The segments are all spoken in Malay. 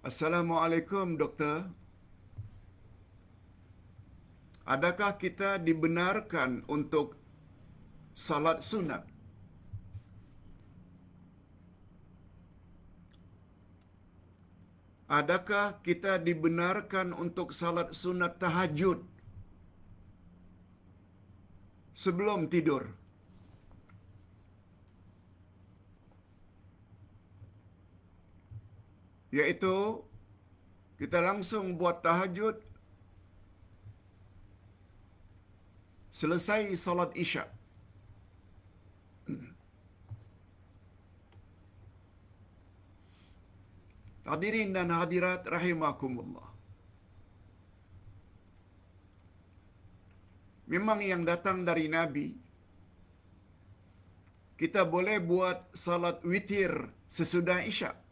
Assalamualaikum doktor. Adakah kita dibenarkan untuk salat sunat? Adakah kita dibenarkan untuk salat sunat tahajud sebelum tidur? Yaitu kita langsung buat tahajud selesai salat Isyak. Hadirin dan hadirat rahimakumullah. Memang yang datang dari Nabi kita boleh buat salat witir sesudah Isyak.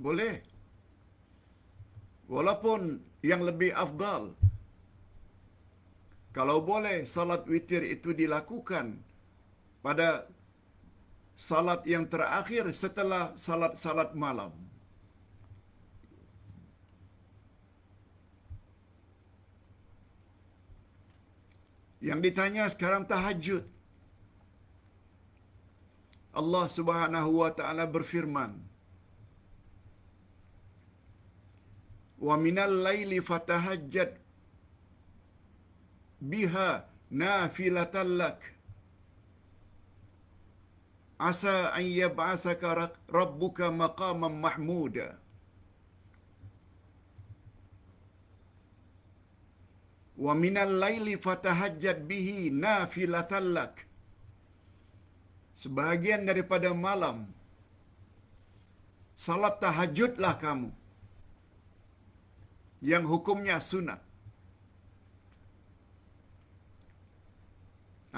Boleh. Walaupun yang lebih afdal kalau boleh salat witir itu dilakukan pada salat yang terakhir setelah salat-salat malam. Yang ditanya sekarang tahajud. Allah Subhanahu wa taala berfirman, "Wa minal laili fatahajjad biha nafilatan lak." Asa an yab'asaka rabbuka maqaman mahmuda. Wa minal laili fatahajjad bihi nafilatan lak. Sebahagian daripada malam salat tahajudlah kamu yang hukumnya sunat.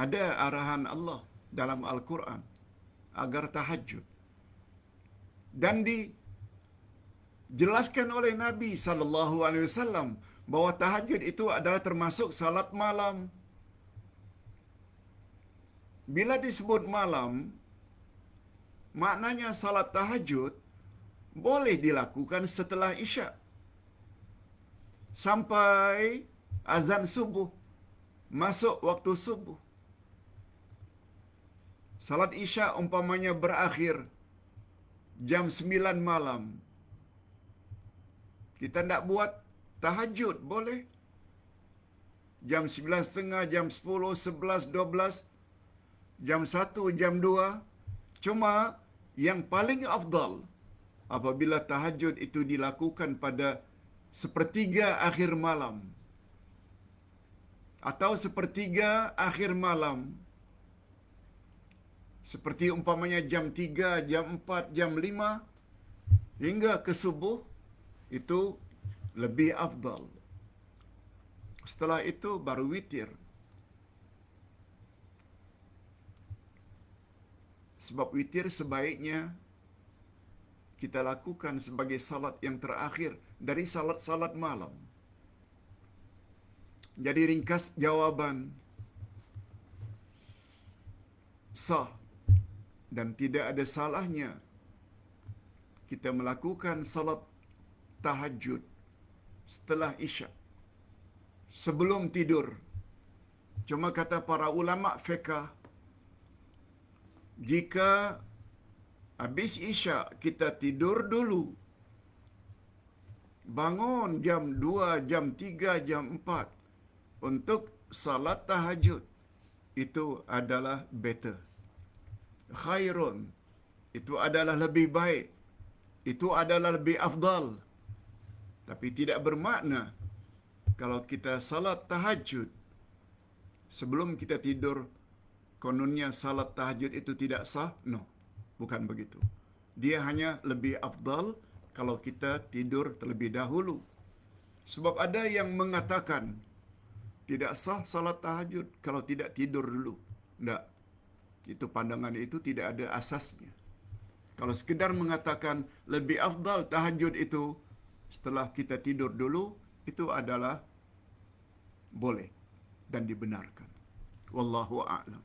Ada arahan Allah dalam Al-Quran agar tahajud. Dan dijelaskan oleh Nabi sallallahu alaihi wasallam bahwa tahajud itu adalah termasuk salat malam. Bila disebut malam, maknanya salat tahajud boleh dilakukan setelah Isyak sampai azan subuh masuk waktu subuh. Salat Isya umpamanya berakhir jam 9 malam. Kita nak buat tahajud boleh. Jam 9.30, jam 10, 11, 12, jam 1, jam 2. Cuma yang paling afdal apabila tahajud itu dilakukan pada sepertiga akhir malam atau sepertiga akhir malam seperti umpamanya jam 3, jam 4, jam 5 hingga ke subuh itu lebih afdal. Setelah itu baru witir. Sebab witir sebaiknya kita lakukan sebagai salat yang terakhir dari salat-salat malam. Jadi ringkas jawaban. Sah. Dan tidak ada salahnya kita melakukan salat tahajud setelah Isyak sebelum tidur. Cuma kata para ulama fiqh jika habis Isyak kita tidur dulu. Bangun jam 2 jam 3 jam 4 untuk salat tahajud. Itu adalah better. Khairun. Itu adalah lebih baik. Itu adalah lebih afdal. Tapi tidak bermakna kalau kita salat tahajud. Sebelum kita tidur kononnya salat tahajud itu tidak sah no bukan begitu dia hanya lebih afdal kalau kita tidur terlebih dahulu sebab ada yang mengatakan tidak sah salat tahajud kalau tidak tidur dulu tidak itu pandangan itu tidak ada asasnya. Kalau sekedar mengatakan lebih afdal tahajud itu setelah kita tidur dulu, itu adalah boleh dan dibenarkan. Wallahu a'lam.